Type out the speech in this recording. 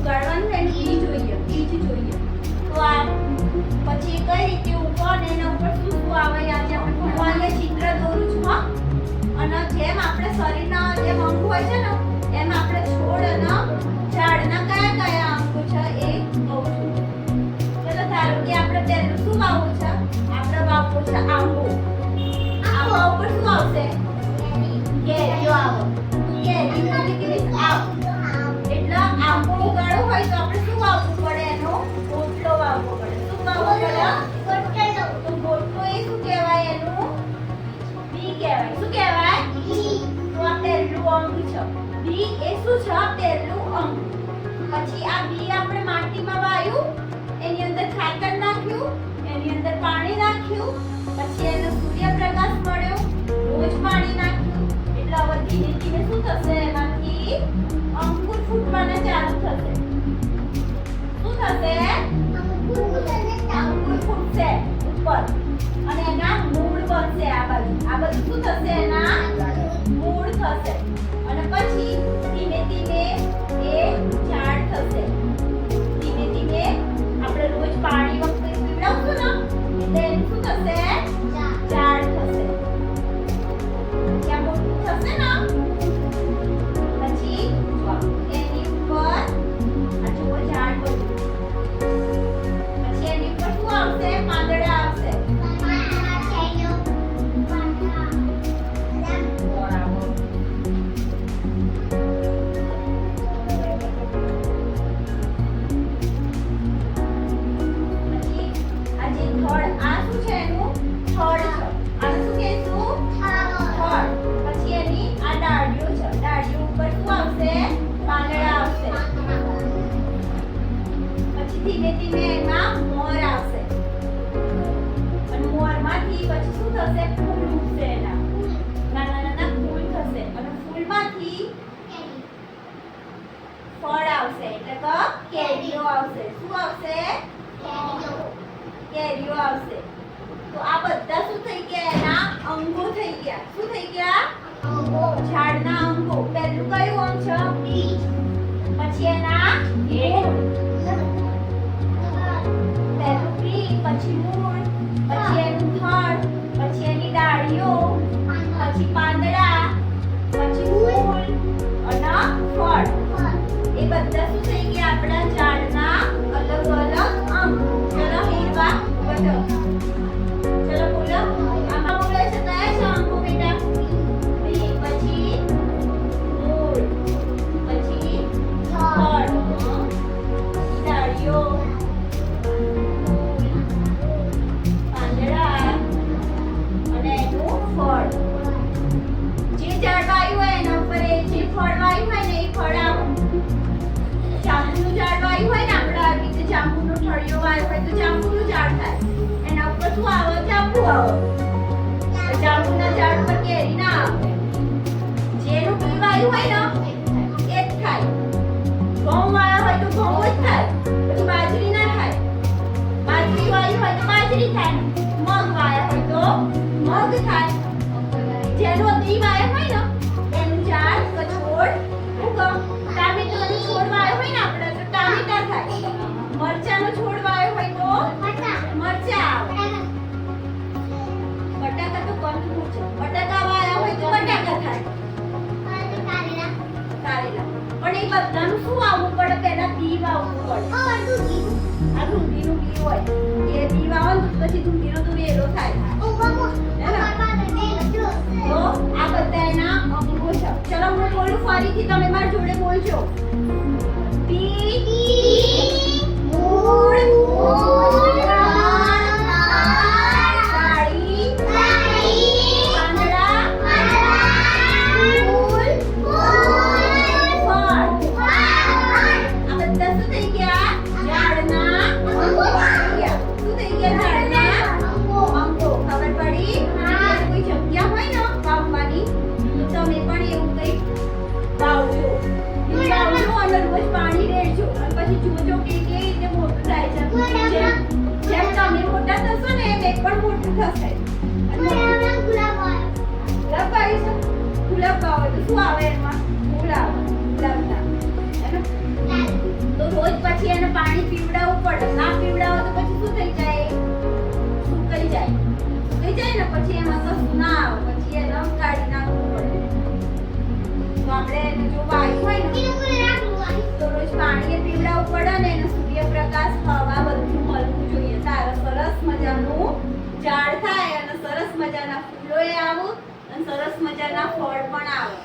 ઉગાડવાનું એનું બી જોઈએ, બીજ જોઈએ. તો આ પછી કઈ રીતે ઉગો અને એના ઉપર શું આવે ચિત્ર દોરું છું, હા. અને જેમ આપણે શરીરના જે અંગ હોય છે ને બી, એ શું છે? પહેલું અંગ. પછી આ બી આપણે માટીમાં વાયું, એની અંદર ખાતર નાખ્યું, એની અંદર પાણી નાખ્યું, પછી એને સૂર્યપ્રકાશ મળ્યો, રોજ પાણી નાખ્યું. એટલે હવે ધીરે ધીરે શું થશે? એમાંથી અંકુર ફૂટવાને ચાલુ થશે. શું થશે? અંકુર ફૂટશે ઉપર. અને એના મૂળ બનશે આ બાજુ. આ બાજુ શું થશે એના? પછી શું થશે ફૂલ ઉગશે એના નાના નાના ફૂલ થશે અને ફૂલમાંથી ફળ આવશે એટલે કે કેરીઓ આવશે શું આવશે કેરીઓ આવશે તો આ બધા શું થઈ ગયા એના અંગો થઈ ગયા શું થઈ ગયા ઝાડના અંગો પહેલું કયું અંગ છે બીજ પછી એના પહેલું બી પછી મૂળ જાંબુનો ઠળિયો હોય તો જાંબુનું ઝાડ થાય. એના ઉપર શું આવે? જાંબુ આવે. જાંબુના ઝાડ ઉપર કેરી ના આવે. જેનું બી વાવ્યું હોય ને, એ જ થાય. ઘઉં વાવ્યા હોય તો ઘઉં જ થાય. પછી બાજરી ના થાય. બાજરી વાવી હોય તો બાજરી થાય. મગ વાવ્યા હોય તો મગ થાય. જેનો બટાકા તો કંદમૂળ છે. બટાકા વાવ્યા હોય તો બટાકા થાય કારેલા. પણ એ બધાનું શું વાવવું પડે? પહેલા વાવવું પડે. આ ડુંગળીનું બી હોય. એ બી વાવો ને પછી ડુંગળીનો તો વેલો થાય. આ બધા એના અંગો છે. ચલો હું બોલું ફરીથી તમે મારી જોડે બોલજો. બી પણ મોટું થશે ગુલાબ આવી. ગુલાબ આવે તો શું આવે એમાં? ફૂલ ગુલાબના. તો રોજ પછી એને પાણી પીવડાવવું પડે. ના પીવડાવો તો પછી શું થઈ જાય? સુકાઈ જાય? સુકાઈ જાય ને પછી એમાં કશું ના આવે? પછી એને કાઢી નાખવું પડે. તો આપણે એને જો વાયુ હોય ને તો રોજ પાણી એ પીવડાવવું પડે ને એને સૂર્યપ્રકાશ હવા બધું મળવું જોઈએ તારે સરસ મજાનું ઝાડ આવું અને સરસ મજાના ફળ પણ આવે.